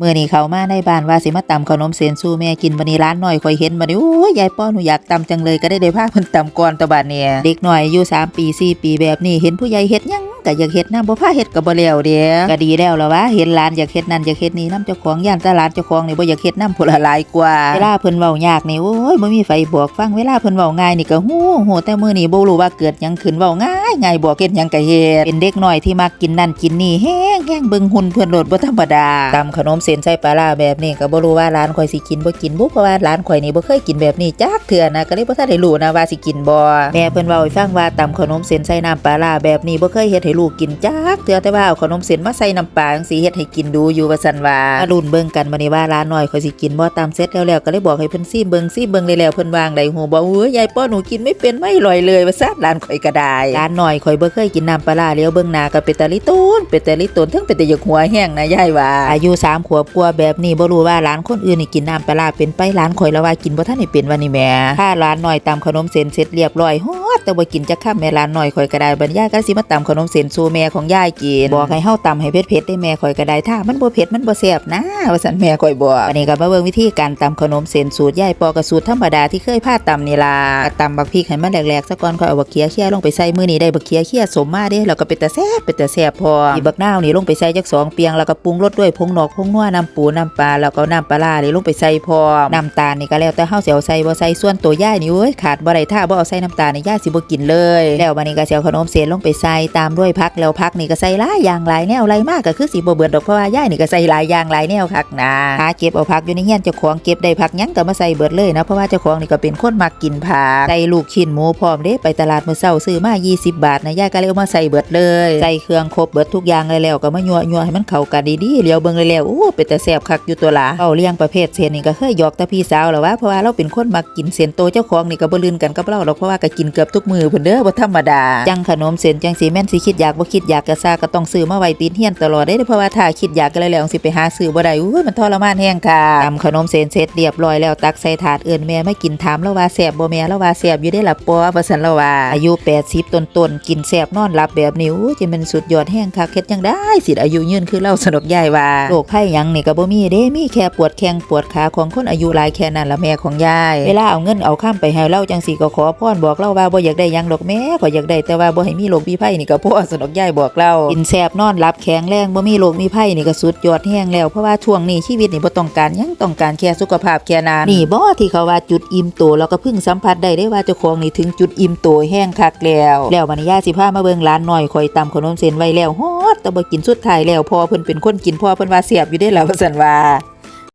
เมื่อนี้เขามาในบ้านว่าสิมาตำขนมเส้นสู้แม่กินบันนี้ร้านหน่อยคอยเห็นบันนี้โอ้ยยายป้อนหนูอยากตำจังเลยก็ได้ได้พาเพิ่นตำก่อนตะบัดเนี่ยเด็กหน่อยอายุ3ปี4ปีแบบนี้เห็นผู้ใหญ่เฮ็ดยังก็อยากเฮ็ดนำบ่พาเฮ็ดก็บ่แล้วเด้ก็ดีแล้วละวะเห็นหลานอยากเฮ็ดนั่นอยากเฮ็ดนี่นํเจ้าของย่านตลานเจ้าของนี่บ่อยากเฮ็ดน้ำผู้ละลายกว่าเวลาเพิ่นเว้ายากนี่โอ้ยบ่มีไฟบอกฟังเวลาเพิ่นเว้าง่ายนี่ก็ฮู้ฮู้แต่มื้อนี้บ่รู้ว่าเกิดยังขึ้นเว้าง่าย ง่ายบอกเฮ็ดยังก็เฮ็ดเป็นเด็กน้อยที่มักกินนั่นกินนี่แฮงแฮงเบิ่งหุ่นเพิ่อนโลดบ่ธรรมดาตำขนมเส้นใส่ปลาร้าแบบนี้ก็บ่รู้ว่าร้านข่อยสิกินบ่กินบ่เพราะว่าร้านข่อยนี่บ่เคยกินแบบนี้จักเทื่อนะก็เลยบ่ทันได้รู้นะว่าสิกินบ่แม่เพิ่นเว้าให้ฟังว่าตำขนมเส้นใส่น้ำปลาร้าแบบนี้บ่เคยเฮ็ดให้ลูกกินจักเทื่อแต่ว่าเอาขนมเส้นมาใส่น้ำปลาจังซี่เฮ็ดให้กินดูอยู่ว่าซั่นว่ามาลุ้นเบิ่งกันบัดนี้ว่าร้านน้อยข่อยสิกินบ่ตามเสร็จแล้วๆก็เลยบอกให้เพิ่นซิมเบิ่งซิมเบิ่งแล้วเพิ่นวางได้หูบ่เอ้ยยายป้อหนูกินไม่เป็นไม่อร่อยเลยว่าซั่นร้านข่อยก็ได้ร้านน่อยข่อยเบ่เคยกินน้ำปลาเลี้ยวเบิ่งหน้ากับเป็ดตาลิโตนเป็ดตาลิโตนทั้งเป็ดตาหยกหัวแห้งนะยายว่าอายุสามขวบกลัวแบบนี้บ่รู้ว่าร้านคนอื่นนี่กินน้ำปลาเป็นไปร้านข่อยแล้วว่ากินบ่ท่านนี่เป็นวันนี้แม่ถ้าร้านหน่อยตามขนมเส้นเสร็จเรียบร้อยฮ แต่ว่ากินจักค่ำแม่ร้านน้อยข่อยก็ไดบรรยายก็สิมาตำขนมเส้นสู่แม่ของยายกินบอกให้เฮาตำให้เผ็ดๆได้แม่ข่อยก็ไดถ้ามันบ่เผ็ดมันบ่แซ่บนะว่าซั่นแม่ข่อยบอกอันนี้ก็มาเบิ่งวิธีการตำขนมเส้นสูตรยายปอกับสูตรธรรมดาที่เคยพาตำนี่ล่ะตำบักพริกให้มันแหลกๆซะก่อนค่อยเอาบักเขียเคี่ยลงไปใส่มื้อนี้ได้บักเขียเคี่ยสมมาเด้แล้วก็เป็นตาแซ่บเป็นตาแซ่บพออีบักนาวนี่ลงไปใส่จักสองเปียงแล้วก็ปรุงรสด้วยผงนอกผงนัวน้ำปูน้ำปลาแล้วก็น้ำปลาร้านี่ลงไปใส่พร้อน้ำตาลนี่ก็แล้วแต่เฮาสิเอาใส่บ่ใส่ส่วนตัวยายนี่เอ้ยขาดบ่ได้ถ้าบ่เอาใส่น้ำตาลนี่ยายสิบ่กินเลย แล้วบัดนี้ก็สิเอาขนมเส้นลงไปใส่ตามด้วยผักแล้วผักนี่ก็ใส่หลายอย่างหลายแนวหลายมากก็คือสิบ่เบิดดอกเพราะว่ายายนี่ก็ใส่หลายอย่างหลายแนวคักนะหาเก็บเอาผักอยู่ในเฮียนเจ้าของเก็บได้ผักยังก็มาใส่เบิดเลยนะเพราะว่าเจ้าของนี่ก็เป็นคนมักกินผักใส่ลูกชิ้นหมูพร้อมเด้ไปตลาดมื้อเช้าซื้อมา 20 บาทนะยายก็เลยเอามาใส่เบิดเลยใส่เครื่องครบเบิดทุกอย่างเลยแล้วก็มายั่วยั่วให้มันเข้ากันดีๆเลียวเบิ่งเลยแล้วโอ้เป็นแต่แซ่บคักอยู่ตัวละเอาเลี้ยงประเภทเส้นนี่ก็เคยหยอกแต่พี่สาวแล้วว่าเพราะว่าเราเป็นคนมักกินเส้นโตเจ้าของนี่ก็บ่ลืนกันกับเราหรอกเพราะว่าก็กินเกือบทุกมือเพิ่นเด้อบ่ธรรมดา จังขนมเส้นจังสิแม่นสิคิดอยากบ่คิดอยากก็ซาก็ต้องซื้อมาไว้ตีนเฮียนตลอดเด้เพราะว่าถ้าคิดอยากก็เลยแล้วสิไปหาซื้อบ่ได้อุ้ยมันทรมานแฮงค่ะทำขนมเส้นเสร็จเรียบร้อยแล้วตักใส่ถาดเอิ้นแม่ไม่กินถามแล้วว่าแซ่บบ่แม่แล้วว่าแซ่บอยู่ได้ล่ะปอว่าซั่นแล้วว่าอายุ 80ต้นๆกินแซ่บนอนหลับแบบนี้อู้จะเป็นสุดยอดแฮงคักเฮ็ดจังได้สิอายุยืนคือเล่าสนุกยายว่าโรคภัยหยังนี่ก็บ่มีเด้มีแค่ปวดแข้งปวดขาของคนอายุหลายแค่นั้นละแม่ของยายเวลาเอาเงินเอาข้ามไปให้เล่าจังสิก็ขอพรบอกเล่าว่าบอยากได้ยังดอกแม่ขอยอยากได้แต่ว่าบ่ให้มีโรคมีภัยนี่ก็พอสนุกยายบอกเล่ากินแซ่บนอนหลับแข็งแรงบ่มีโรคมีภัยนี่ก็สุดยอดแฮงแล้วเพราะว่าช่วงนี้ชีวิตนี่บ่ต้องการยังต้องการแค่สุขภาพแค่นั้นนี่บ่ที่เขาว่าจุดอิ่มโตแล้วก็เพึ่งสัมผัสได้ได้ว่าเจ้าของนี่ถึงจุดอิ่มโตแห้งคักแล้ว แล้วบันี้ยาสิพามาเบิ่งร้านหน้อยข่อยตำขนมเส้นไว้แล้วฮอดแต่บ่กินสุดท้ายแล้วพอเพิ่นเป็นคนกินพอเพิ่นว่าเสียบอยู่ได้แล้วว่าซั่นว่า